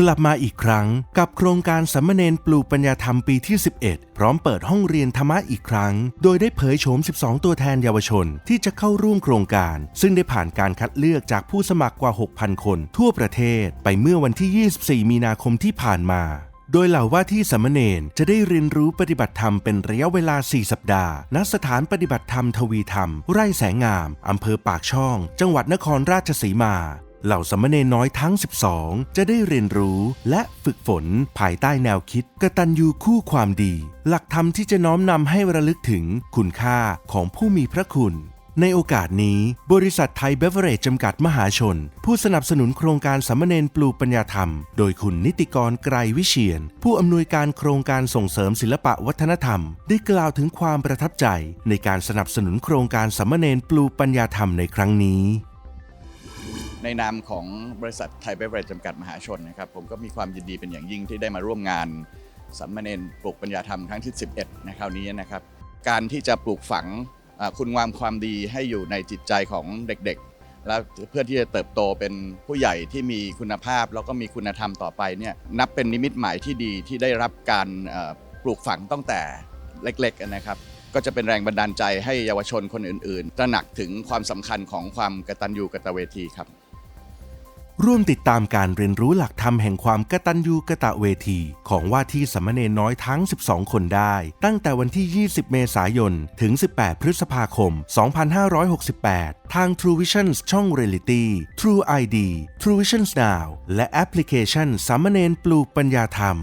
กลับมาอีกครั้งกับโครงการสัมมเนนปลูกปัญญาธรรมปีที่ 11 พร้อมเปิดห้องเรียนธรรมะอีกครั้ง โดยได้เผยโฉม 12 ตัวแทนเยาวชนที่จะเข้าร่วมโครงการ ซึ่งได้ผ่านการคัดเลือกจากผู้สมัครกว่า 6,000 คน ทั่วประเทศไปเมื่อวันที่ 24 มีนาคมที่ผ่านมาโดยเหล่าว่าที่สามเณรจะได้เรียนรู้ปฏิบัติธรรมเป็นระยะเวลา 4 สัปดาห์ ณ สถานปฏิบัติธรรมทวีธรรม ไร่แสงงาม อำเภอปากช่อง จังหวัดนครราชสีมา เหล่าสมเณรน้อยทั้ง 12 จะได้เรียนรู้และฝึกฝนภายใต้แนวคิดกตัญญูคู่ความดี หลักธรรมที่จะน้อมนำให้ระลึกถึงคุณค่าของผู้มีพระคุณ ในโอกาสนี้ บริษัทไทยเบเวอเรจจำกัดมหาชน ผู้สนับสนุนโครงการสามเณรปลูกปัญญาธรรม โดยคุณนิติกรไกรวิเชียน ผู้อำนวยการโครงการส่งเสริมศิลปะวัฒนธรรม ได้กล่าวถึงความประทับใจ ในการสนับสนุนโครงการสามเณรปลูกปัญญาธรรมในครั้งนี้ ในนามของบริษัทไทยเบเวอเรจจำกัดมหาชนนะครับผมก็มีความยินดีเป็นอย่างยิ่งที่ได้มาร่วมงานสัมมเนนปลูกปัญญาธรรมครั้งที่ 11 ในคราวนี้นะครับ การที่จะปลูกฝังคุณงามความดีให้อยู่ในจิตใจของเด็กๆ แล้วเพื่อที่จะเติบโตเป็นผู้ใหญ่ที่มีคุณภาพ แล้วก็มีคุณธรรมต่อไปเนี่ยนับเป็นนิมิตหมายที่ดีที่ได้รับการปลูกฝังตั้งแต่เล็กๆนะครับก็จะเป็นแรงบันดาลใจให้เยาวชนคนอื่นๆ ตระหนักถึงความสำคัญของความกตัญญูกตเวทีครับ ร่วมติดตามการเรียนรู้หลักธรรมแห่งความกตัญญูกะตะเวที ของว่าที่สามเณรน้อยทั้ง 12 คนได้ ตั้งแต่วันที่ 20 เมษายน ถึง 18 พฤษภาคม 2568 ทาง True Vision ช่อง Reality True ID True Vision Now และแอปพลิเคชันสามเณรปลูกปัญญาธรรม